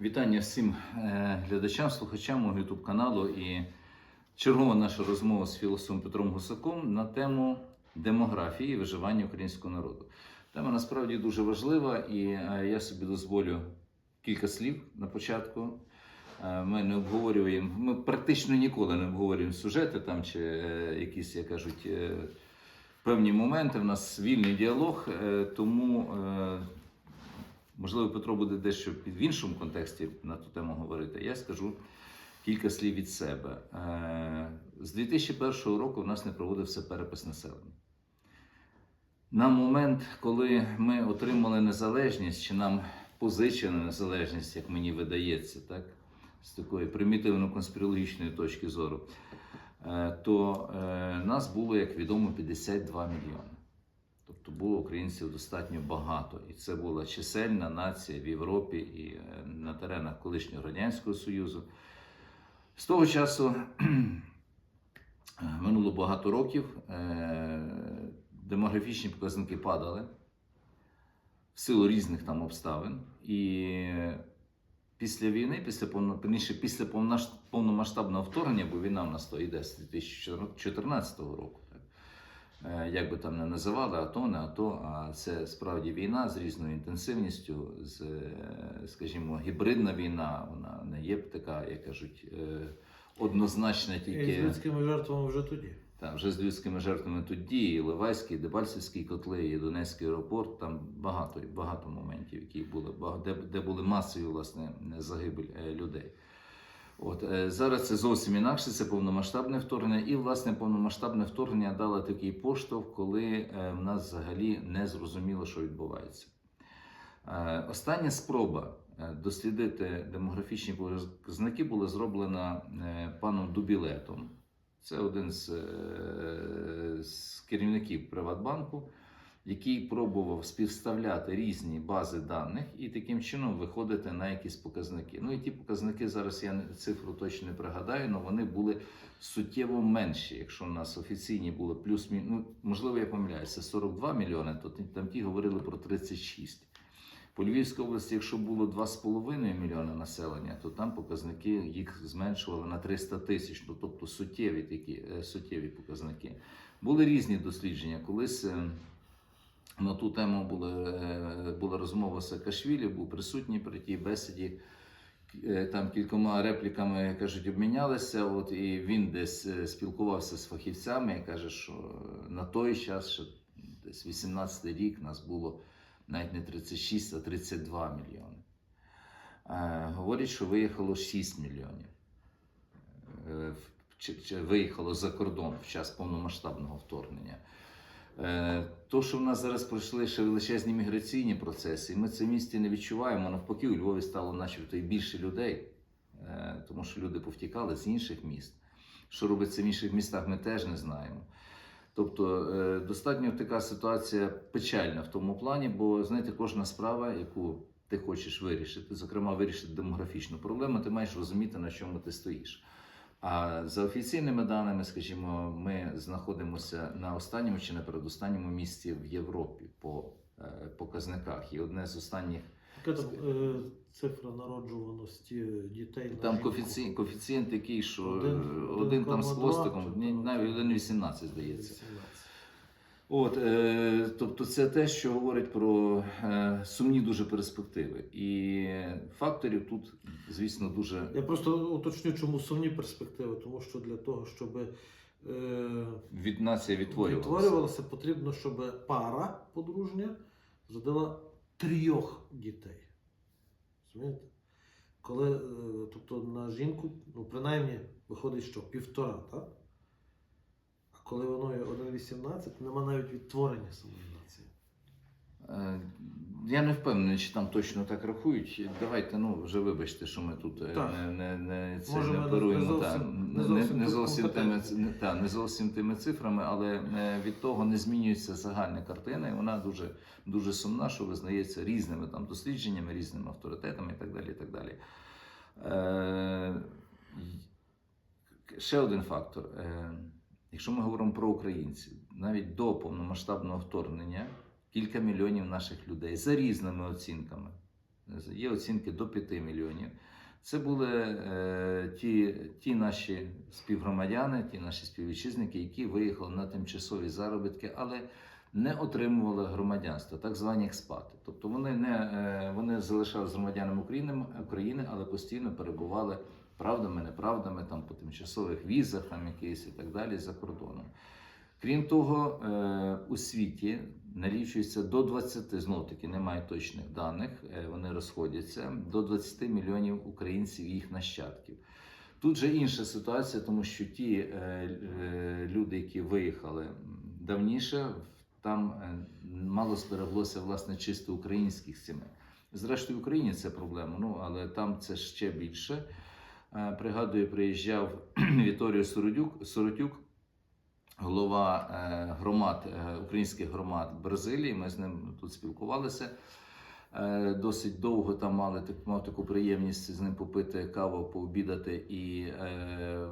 Вітання всім е, глядачам, слухачам мого YouTube каналу і чергова наша розмова з філософом Петром Гусаком на тему демографії і виживання українського народу. Тема насправді дуже важлива, і е, я собі дозволю кілька слів на початку. Е, Ми не обговорюємо, ми практично ніколи не обговорюємо сюжети там чи якісь, як кажуть, певні моменти. У нас вільний діалог, тому. Можливо, Петро буде дещо в іншому контексті на ту тему говорити. Я скажу кілька слів від себе. Е, З 2001 року в нас не проводився перепис населення. На момент, коли ми отримали незалежність, чи нам позичена незалежність, як мені видається, так, з такої примітивно-конспірологічної точки зору, е, то е, нас було, як відомо, 52 мільйони. Тобто було українців достатньо багато, і це була чисельна нація в Європі і е, на теренах колишнього Радянського Союзу. З того часу минуло багато років, е, демографічні показники падали в силу різних там обставин. І після війни, після повно- після повномасштабного вторгнення, бо війна в нас то йде з 2014 року. Е, як би там не називали, АТО, не АТО, а це справді війна з різною інтенсивністю, з, е, скажімо, гібридна війна, вона не є така, як кажуть, е, однозначна І з людськими жертвами вже тоді. там вже з людськими жертвами тоді, і Ливайський, і Дебальцевський котли, і Донецький аеропорт. Там багато багато моментів, які були де, де були масові власне загибель людей. От е, зараз це зовсім інакше, це повномасштабне вторгнення, і власне повномасштабне вторгнення дало такий поштовх, коли е, в нас взагалі не зрозуміло, що відбувається. Е, Остання спроба дослідити демографічні показники була зроблена паном Дубілетом. Це один з, з керівників Приватбанку, який пробував співставляти різні бази даних і таким чином виходити на якісь показники. Ну і ті показники зараз я цифру точно не пригадаю, але вони були суттєво менші. Якщо у нас офіційні були плюс ну, можливо, я помиляюся, 42 мільйони, то там ті говорили про 36. По Львівській області, якщо було 2,5 мільйони населення, то там показники їх зменшували на 300 тисяч, ну, тобто суттєві такі е, суттєві показники. Були різні дослідження. Колись е, на ту тему була, е, була розмова з Саакашвілі, був присутній при тій бесіді. Е, Там кількома репліками кажуть, обмінялися. От і він десь е, спілкувався з фахівцями і каже, що на той час, ще десь 18 рік, нас було навіть не 36, а 32 мільйони. Говорять, що виїхало 6 мільйонів. Виїхало за кордон в час повномасштабного вторгнення. Е, То, що в нас зараз пройшли ще величезні міграційні процеси, і ми це в місті не відчуваємо. Навпаки, у Львові стало начебто і більше людей, е, тому що люди повтікали з інших міст. Що робиться в інших містах, ми теж не знаємо. Тобто е, достатньо така ситуація печальна в тому плані, бо знаєте, кожна справа, яку ти хочеш вирішити, зокрема вирішити демографічну проблему, ти маєш розуміти, на чому ти стоїш. А за офіційними даними, скажімо, ми знаходимося на останньому чи на передостанньому місці в Європі по е, показниках. І одне з останніх Яка там е, цифра народжуваності дітей на там жінку? коефіцієнт, коефіцієнт такий, що Один- один, там з 1,2, хвостиком, навіть 1,18, здається. 18. От, е, тобто, це те, що говорить про е, сумні дуже перспективи. І факторів тут, звісно, дуже Я просто уточню, чому сумні перспективи, тому що для того, щоб е, від нація відтворювалася. відтворювалося, потрібно, щоб пара подружня родила трьох дітей. Розумієте? Коли, е, тобто на жінку, ну, принаймні, виходить, що півтора, так? Коли воно є 1,18, нема навіть відтворення самої нації. Е, Я не впевнений, чи там точно так рахують. Давайте, ну вже вибачте, що ми тут е, Так. не, не, не, це Може, не ми не оперуємо зовсім- не не, зовсім зовсім тими, компетентні. та, не зовсім тими цифрами, але е, від того не змінюється загальна картина, і вона дуже, дуже сумна, що визнається різними там дослідженнями, різними авторитетами і так далі. І так далі. Е, ще один фактор. Е, якщо ми говоримо про українців, навіть до повномасштабного вторгнення кілька мільйонів наших людей за різними оцінками є оцінки до 5 мільйонів. Це були е, ті, ті наші співгромадяни, ті наші співвітчизники, які виїхали на тимчасові заробітки, але не отримували громадянства, так звані експати. Тобто вони не е, вони залишалися громадянами України, України, але постійно перебували правдами, неправдами, там по тимчасових візах, там якісь і так далі за кордоном. Крім того, е, у світі налічується до 20, знов таки немає точних даних, е, вони розходяться, до 20 мільйонів українців і їх нащадків. Тут же інша ситуація, тому що ті е, люди, які виїхали давніше, там мало збереглося власне чисто українських сімей. Зрештою, в Україні це проблема, ну але там це ще більше. Е, Пригадую, приїжджав Віторіо Сородюк, Соротюк, голова е, громад, е, українських громад Бразилії. Ми з ним тут спілкувалися. Досить довго там мали так- мав таку приємність з ним попити каву, пообідати. І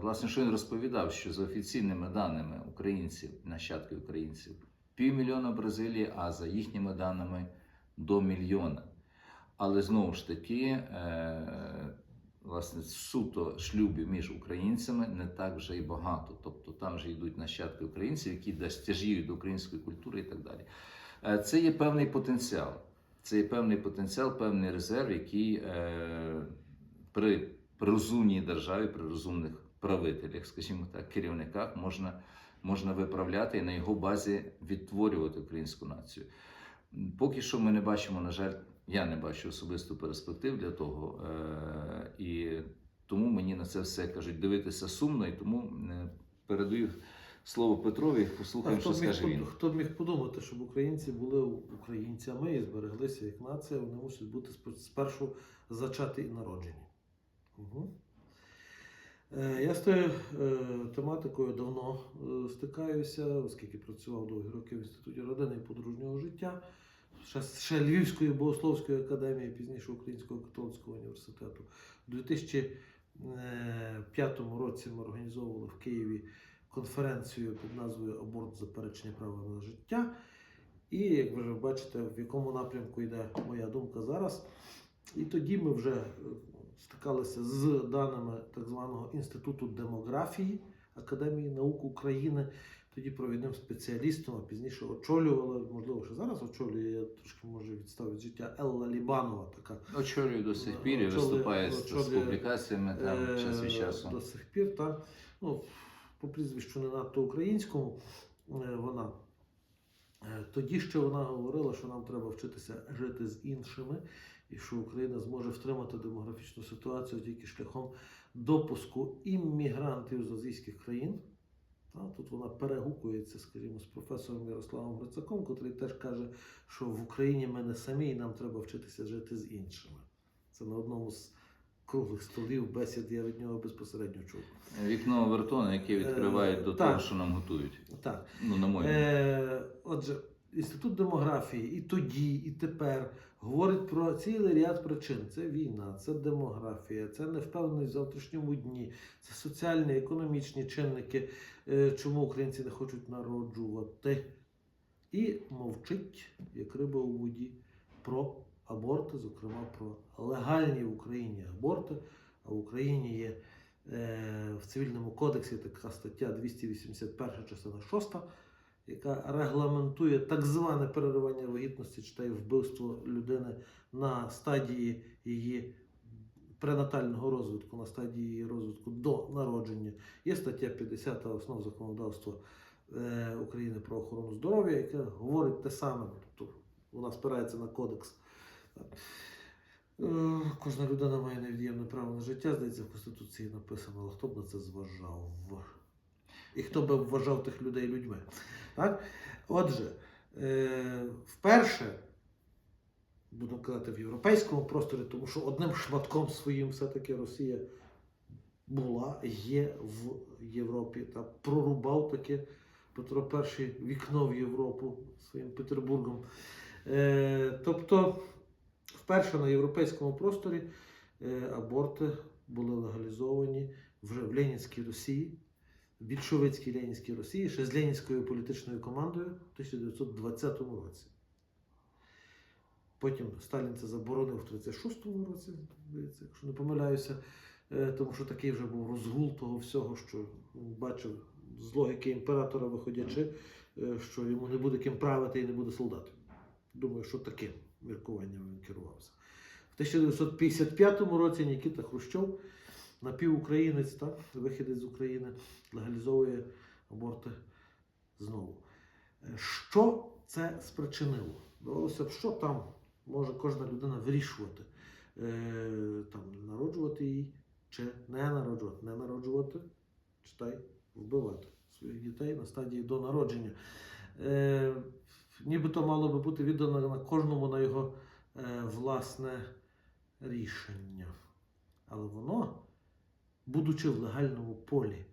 власне, що він розповідав, що за офіційними даними українців, нащадки українців, півмільйона Бразилії, а за їхніми даними до мільйона. Але знову ж таки, власне, суто шлюбів між українцями не так вже й багато. Тобто там вже йдуть нащадки українців, які десь тяжіють до української культури і так далі. Е, Це є певний потенціал. Це є певний потенціал, певний резерв, який е, при, при розумній державі, при розумних правителях, скажімо так, керівниках можна, можна виправляти і на його базі відтворювати українську націю. Поки що ми не бачимо, на жаль, я не бачу особисто перспектив для того. Е, і тому мені на це все кажуть дивитися сумно, і тому е, передаю слово Петрові, послухаємо, що скаже він. хто б міг подумати, щоб українці були українцями і збереглися як нація, вони мусять бути спершу зачаті і народжені. Угу. Я з тою тематикою давно стикаюся, оскільки працював довгі роки в Інституті родини і подружнього життя, ще, ще Львівської богословської академії, пізніше Українського католицького університету. У 2005 році ми організовували в Києві конференцію під назвою Аборт заперечення права на життя. І як ви вже бачите, в якому напрямку йде моя думка зараз. І тоді ми вже е, стикалися з даними так званого Інституту демографії Академії наук України. Тоді провідним спеціалістом, а пізніше очолювала, можливо, ще зараз очолює, я трошки може відстав від життя Елла Лібанова, така Очолюю до сих пір і виступає з, з публікаціями там Е, час від часу. До сих пір, так. Ну, по прізвищу не надто українському е, вона. Е, Тоді ще вона говорила, що нам треба вчитися жити з іншими, і що Україна зможе втримати демографічну ситуацію тільки шляхом допуску іммігрантів з азійських країн. Тут вона перегукується, скажімо, з професором Ярославом Грицаком, котрий теж каже, що в Україні ми не самі, і нам треба вчитися жити з іншими. Це на одному з круглих столів бесід я від нього безпосередньо чув. Вікно Вертона, яке відкривають Е, до так. того, що нам готують. Так. Ну, на мою. Е, отже, Інститут демографії і тоді, і тепер говорить про цілий ряд причин: це війна, це демографія, це невпевненість в завтрашньому дні, це соціальні, економічні чинники, е, чому українці не хочуть народжувати. І мовчить, як риба у воді, про аборти, зокрема про легальні в Україні аборти. А в Україні є е, в цивільному кодексі така стаття 281 частина 6, яка регламентує так зване переривання вагітності, читай вбивство людини на стадії її пренатального розвитку, на стадії її розвитку до народження. Є стаття 50 основ законодавства е, України про охорону здоров'я, яка говорить те саме, тобто вона спирається на кодекс. Е, Кожна людина має невід'ємне право на життя, здається, в Конституції написано, але хто б на це зважав? І хто би вважав тих людей людьми? Так? Отже, е, вперше, будемо казати, в європейському просторі, тому що одним шматком своїм все-таки Росія була, є в Європі та прорубав таке Петро І вікно в Європу своїм Петербургом. Е, тобто, вперше на європейському просторі е, аборти були легалізовані вже в Ленінській Росії, більшовицькій Ленінській Росії, ще з Ленінською політичною командою в 1920 році. Потім Сталін це заборонив в 36-му році, здається, якщо не помиляюся, Е, тому що такий вже був розгул того всього, що бачив з логіки імператора, виходячи, е, що йому не буде ким правити і не буде солдатів. Думаю, що таким міркуванням він керувався. В 1955 році Нікіта Хрущов, напівукраїнець, так, вихідець з України, легалізовує аборти знову. Е, Що це спричинило? Здавалося б, що там може кожна людина вирішувати? Е, там, народжувати її чи не народжувати, не народжувати, читай, вбивати своїх дітей на стадії до народження. Е, нібито мало би бути віддано на кожному на його власне рішення. Але воно, будучи в легальному полі,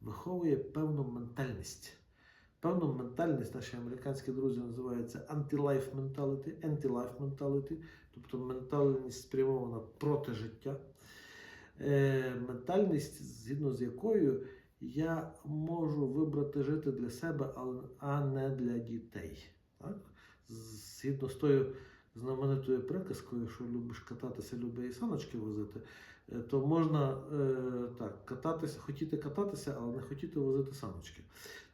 виховує певну ментальність. Певну ментальність наші американські друзі називаються anti-life mentality, anti-life mentality, тобто ментальність спрямована проти життя. Е, ментальність, згідно з якою я можу вибрати жити для себе, а не для дітей. Так? Згідно з тою знаменитою приказкою, що любиш кататися, люби і саночки возити, то можна е, так, кататися, хотіти кататися, але не хотіти возити саночки.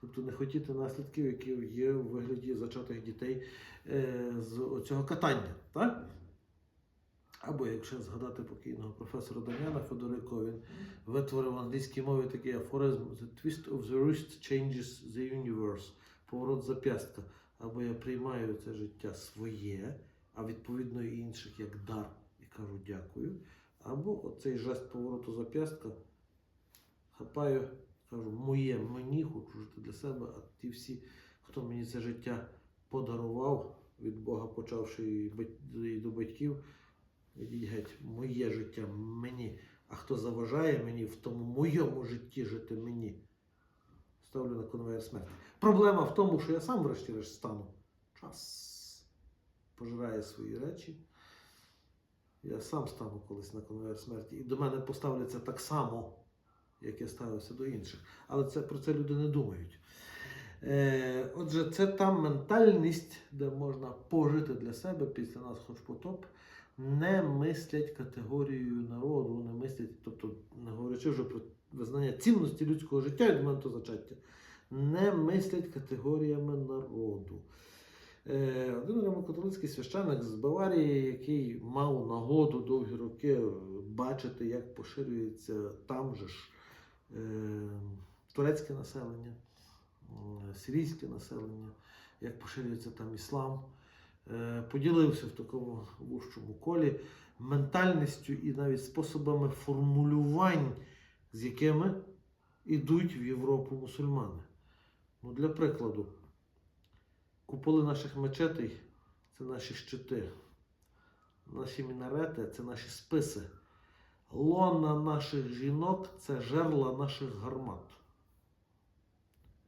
Тобто не хотіти наслідків, які є у вигляді зачатих дітей е, з цього катання. Так? Або якщо згадати покійного професора Дам'яна Федорико, він витворив в англійській мові такий афоризм The twist of the wrist changes the universe. Поворот зап'ястка. Або я приймаю це життя своє, а відповідно інших як дар і кажу дякую. Або оцей жест повороту зап'ястка хапаю, кажу, моє мені, хочу жити для себе, а ті всі, хто мені це життя подарував, від Бога почавши і до батьків, ідіть геть, моє життя мені. А хто заважає мені в тому моєму житті жити мені, ставлю на конвейер смерті. Проблема в тому, що я сам врешті-решт стану. Час пожирає свої речі. Я сам стану колись на конвейер смерті. І до мене поставляться так само, як я ставився до інших. Але це, про це люди не думають. Е, отже, це та ментальність, де можна пожити для себе після нас хоч потоп, не мислять категорією народу, не мислять, тобто, не говорячи вже про визнання цінності людського життя від моменту зачаття, не мислять категоріями народу. Е, Один римокатолицький священник з Баварії, який мав нагоду довгі роки бачити, як поширюється там же ж е, турецьке населення, е, сирійське населення, як поширюється там іслам, поділився в такому вужчому колі ментальністю і навіть способами формулювань, з якими йдуть в Європу мусульмани. Ну, для прикладу, куполи наших мечетей це наші щити, наші мінарети це наші списи. Лона наших жінок це жерла наших гармат.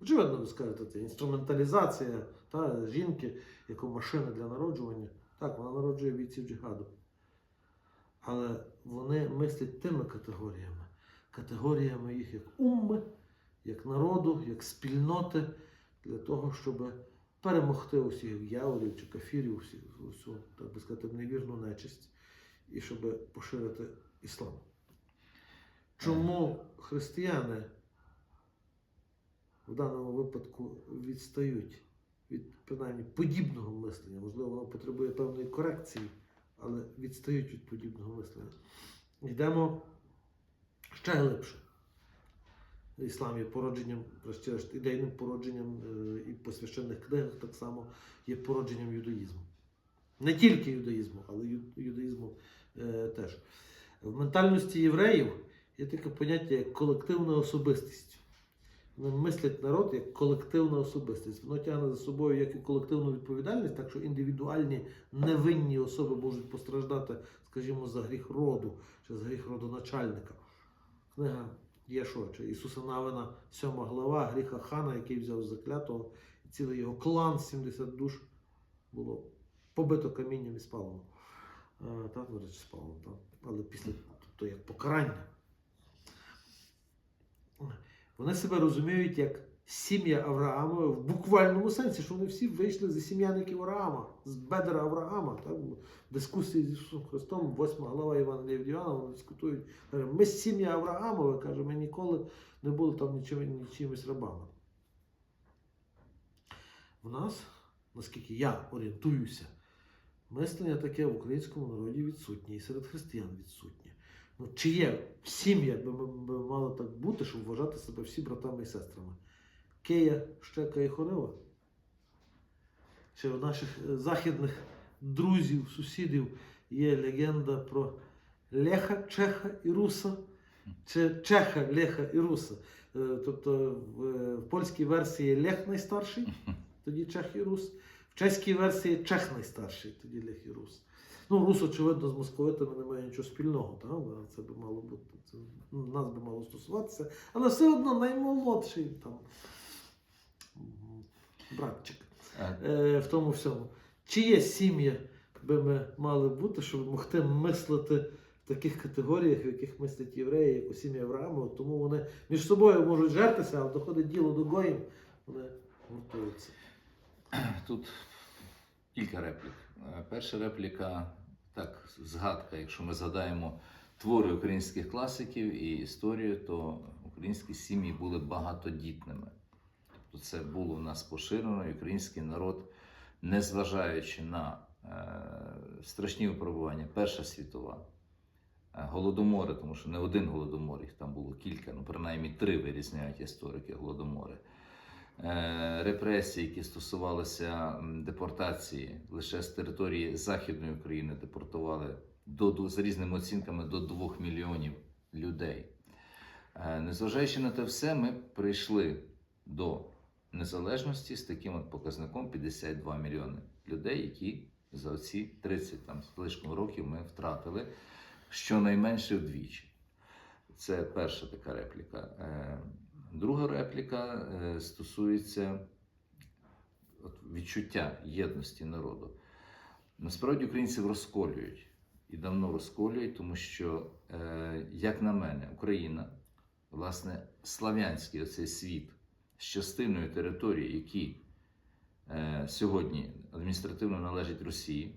Очевидно, ви скажете, це інструменталізація та, жінки, як машина для народжування. Так, вона народжує бійців джихаду. Але вони мислять тими категоріями. Категоріями їх як умми, як народу, як спільноти, для того, щоб перемогти усіх яурів чи кафірів, усі, усю, так би сказати, невірну нечисть, і щоб поширити іслам. Чому християни в даному випадку відстають від принаймні подібного мислення? Можливо, воно потребує певної корекції, але відстають від подібного мислення. Йдемо ще глибше. Іслам є породженням, ідейним породженням е, і по священних книгах так само є породженням юдаїзму. Не тільки юдаїзму, але юдаїзму е, теж. В ментальності євреїв є таке поняття як колективна особистість. Вони мислять народ як колективна особистість. Воно тягне за собою як і колективну відповідальність, так що індивідуальні невинні особи можуть постраждати, скажімо, за гріх роду чи за гріх родоначальника. Книга є що? Чи Ісуса Навина, 7 глава, гріха хана, який взяв заклятого, і цілий його клан 70 душ було побито камінням і спалено. Е, Так, до речі, спалено, так. Але після, тобто як покарання. Вони себе розуміють як сім'я Авраамова в буквальному сенсі, що вони всі вийшли зі сім'яників Авраама, з бедра Авраама. Так? В дискусії з Ісусом Христом, 8 глава Євангелія від Іоанна, вони дискутують. Ми сім'я Авраамова, каже, ми ніколи не були там нічим, нічимось рабами. В нас, наскільки я орієнтуюся, мислення таке в українському народі відсутнє і серед християн відсутнє. Ну, чи є в сім'ях би, ми- мало так бути, щоб вважати себе всі братами і сестрами? Кея, Щека і Хорива? Чи у наших е, західних друзів, сусідів є легенда про Леха, Чеха і Руса? Чи Чеха, Леха і Руса? Е, Тобто в, е, польській версії Лех найстарший, тоді Чех і Рус. В чеській версії Чех найстарший, тоді Лех і Рус. Ну, Рус, очевидно, з московитами немає нічого спільного, так? це би мало бути, це ну, нас би мало стосуватися, але все одно наймолодший там братчик Е, в тому всьому. Чи є сім'я, би ми мали бути, щоб могти мислити в таких категоріях, в яких мислять євреї, як у сім'ї Авраамова, тому вони між собою можуть жертися, але доходить діло до гоїм, вони гуртуються. Тут кілька реплік. Е, Перша репліка, так, згадка, якщо ми згадаємо твори українських класиків і історію, то українські сім'ї були багатодітними. Тобто це було в нас поширено, і український народ, незважаючи на е, страшні випробування, Перша світова, е, голодомори, тому що не один голодомор, їх там було кілька, ну принаймні три вирізняють історики голодомори. Е, Репресії, які стосувалися депортації, лише з території Західної України депортували до, за різними оцінками до 2 мільйонів людей. Незважаючи на те все, ми прийшли до незалежності з таким от показником 52 мільйони людей, які за ці 30 там, з років ми втратили щонайменше вдвічі. Це перша така репліка. Е, Друга репліка е, стосується відчуття єдності народу. Насправді українців розколюють і давно розколюють, тому що, е, як на мене, Україна, власне, слав'янський оцей світ з частиною території, які е, сьогодні адміністративно належать Росії,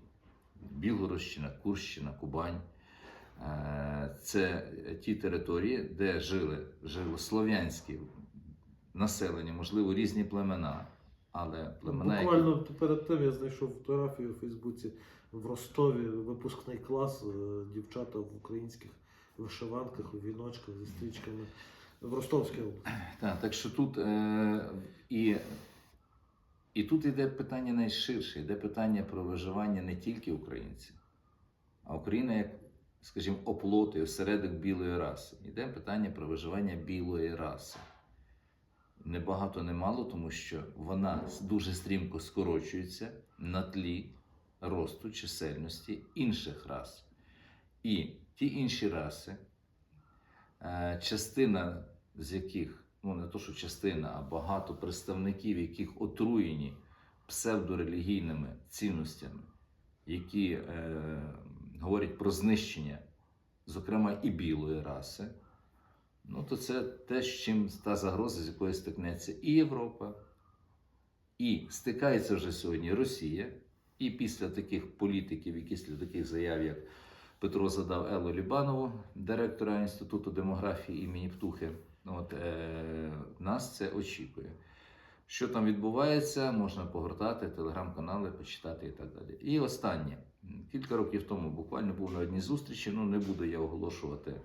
Білгородщина, Курщина, Кубань. Е, Це ті території, де жили, жило слов'янське населення, можливо, різні племена, але племена, які Буквально перед тим я знайшов фотографію у Фейсбуці. В Ростові, випускний клас, е, дівчата в українських вишиванках, у віночках зі стрічками в Ростовській області. Так, так що тут е, і, і тут йде питання найширше, йде питання про виживання не тільки українців, а Україна як, скажімо, оплот і осередок білої раси. Йде питання про виживання білої раси. Не багато, не мало, тому що вона дуже стрімко скорочується на тлі росту чисельності інших рас. І ті інші раси, частина з яких, ну не то, що частина, а багато представників, яких отруєні псевдорелігійними цінностями, які е, говорять про знищення, зокрема і білої раси, ну то це те, з чим та загроза, з якою стикнеться і Європа, і стикається вже сьогодні Росія, і після таких політиків, і після таких заяв, як Петро задав Еллу Лібанову, директора Інституту демографії імені Птухи. От, е, нас це очікує. Що там відбувається, можна погортати телеграм-канали, почитати і так далі. І останнє. Кілька років тому буквально був на одній зустрічі, ну не буду я оголошувати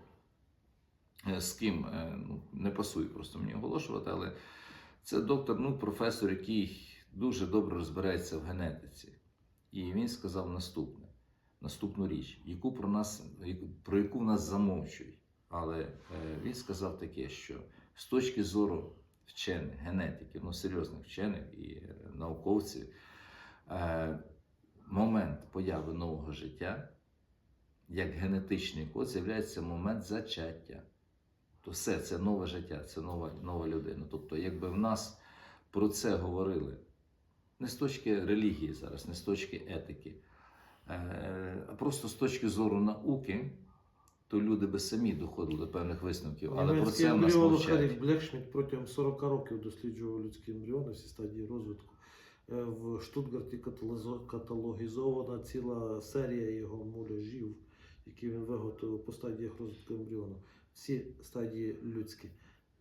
е, з ким, е, ну, не пасує просто мені оголошувати, але це доктор, ну, професор, який дуже добре розбирається в генетиці. І він сказав наступне наступну річ, яку про нас, про яку в нас замовчують. Але е, він сказав таке, що з точки зору вчених, генетиків, ну серйозних вчених і е, науковців, е, момент появи нового життя як генетичний код з'являється момент зачаття. То все це нове життя, це нова, нова людина. Тобто, якби в нас про це говорили не з точки релігії зараз, не з точки етики, просто з точки зору науки, то люди би самі доходили до певних висновків. Але про це в нас мовчать. Ерік протягом 40 років досліджував людські ембріони, всі стадії розвитку. Е, В Штутгарті каталогізована ціла серія його муляжів, які він виготовив по стадіях розвитку ембріону. Всі стадії людські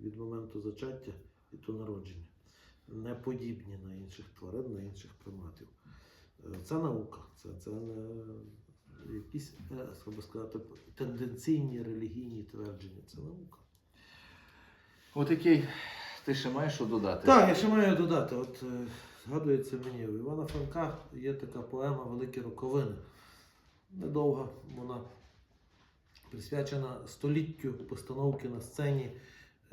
від моменту зачаття і до народження. Не подібні на інших тварин, на інших приматів. Це наука, це, це не якісь, е, сказати, тенденційні релігійні твердження. Це наука. Отакий. Ти ще маєш що додати? Так, я ще маю додати. От е, згадується мені, у Івана Франка є така поема Великі роковини. Недовга вона присвячена століттю постановки на сцені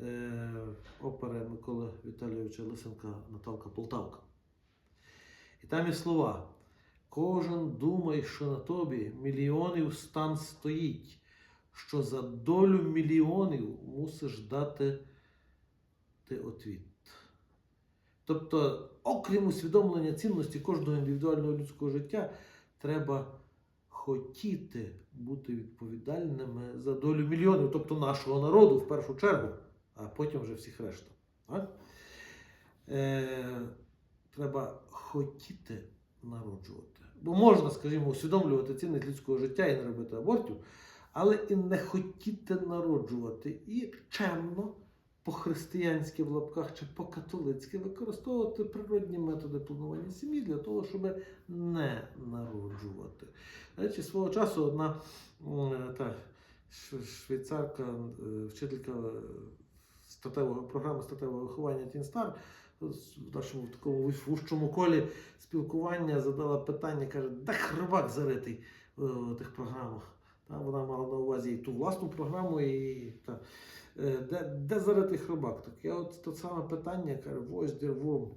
е, опери Миколи Віталійовича Лисенка Наталка Полтавка. І там є слова. Кожен думає, що на тобі мільйонів стан стоїть, що за долю мільйонів мусиш дати ти отвіт. Тобто, окрім усвідомлення цінності кожного індивідуального людського життя, треба хотіти бути відповідальними за долю мільйонів, тобто нашого народу в першу чергу, а потім вже всіх решта. Е, треба хотіти народжувати. Бо можна, скажімо, усвідомлювати цінність людського життя і не робити абортів, але і не хотіти народжувати і чемно по-християнськи в лапках чи по-католицьки використовувати природні методи планування сім'ї для того, щоб не народжувати. Речі, свого часу одна та, швейцарка, е, вчителька е, статевого програми статевого виховання Тінстар в нашому такому вужчому колі спілкування задала питання, каже, де хробак заритий е, в тих програмах. Та, вона мала на увазі і ту власну програму, і та, Е, де, де заритий хробак? Так я от те саме питання, каже, ось де вурм,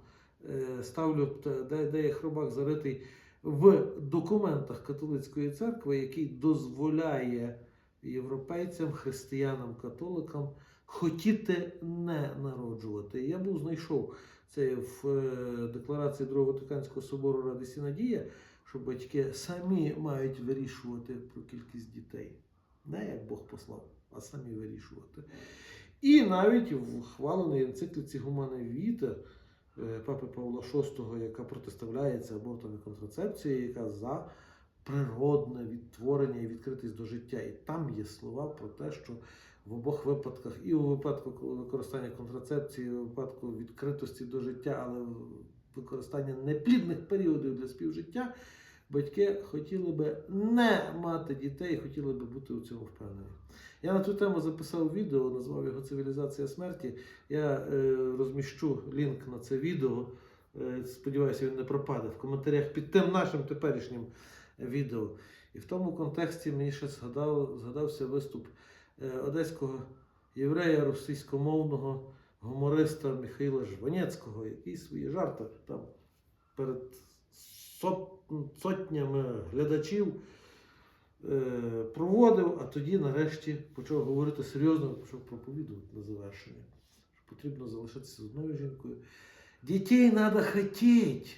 е, ставлю, де, де є хробак заритий в документах католицької церкви, який дозволяє європейцям, християнам, католикам хотіти не народжувати. Я був знайшов це в е, декларації Другого Ватиканського собору Ради Сінадія, що батьки самі мають вирішувати про кількість дітей. Не як Бог послав, а самі вирішувати. І навіть в ухваленій енцикліці Гумане Віта е, Папи Павла VI, яка протиставляється абортам і контрацепції, яка за природне відтворення і відкритість до життя. І там є слова про те, що в обох випадках, і у випадку використання контрацепції, і у випадку відкритості до життя, але використання неплідних періодів для співжиття, батьки хотіли би не мати дітей, хотіли би бути у цьому впевнені. Я на ту тему записав відео, назвав його Цивілізація смерті. Я е, розміщу лінк на це відео. Е, сподіваюся, він не пропаде в коментарях під тим нашим теперішнім відео. І в тому контексті мені ще згадав, згадався виступ одеського єврея російськомовного гумориста Михайла Жванецького, який свої жарти там перед сотнями глядачів е, проводив, а тоді нарешті почав говорити серйозно, почав проповідувати на завершення. Що потрібно залишитися з одною жінкою. Дітей треба хотіти.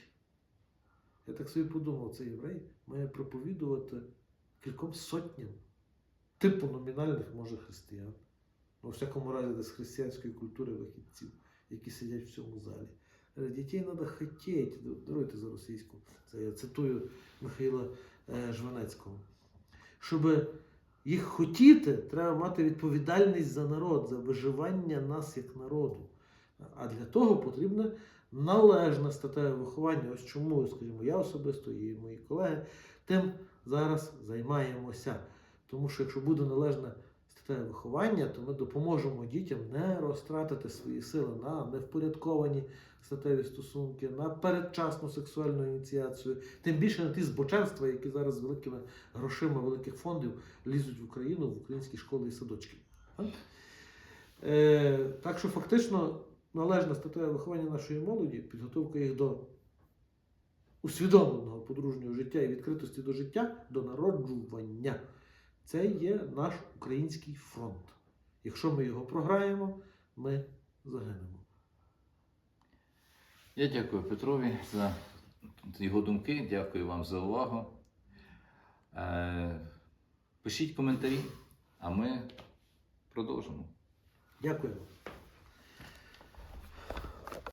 Я так собі подумав, цей єврей має проповідувати кільком сотням, типу номінальних, може, християн. Ну, у всякому разі, десь християнської культури вихідців, які сидять в цьому залі. Каже, Дітей треба хотіти. Даруйте за російську. Це я цитую Михайла е, Жванецького. Щоб їх хотіти, треба мати відповідальність за народ, за виживання нас як народу. А для того потрібне належне статеве виховання. Ось чому, скажімо, я особисто і мої колеги тим зараз займаємося. Тому що якщо буде належне статеве виховання, то ми допоможемо дітям не розтратити свої сили на невпорядковані статеві стосунки, на передчасну сексуальну ініціацію, тим більше на ті збоченства, які зараз з великими грошима великих фондів лізуть в Україну, в українські школи і садочки. Так? Е, так що фактично належне статеве виховання нашої молоді, підготовка їх до усвідомленого подружнього життя і відкритості до життя, до народжування. Це є наш український фронт. Якщо ми його програємо, ми загинемо. Я дякую Петрові за його думки. Дякую вам за увагу. Е, Пишіть коментарі, А ми продовжимо. Дякуємо.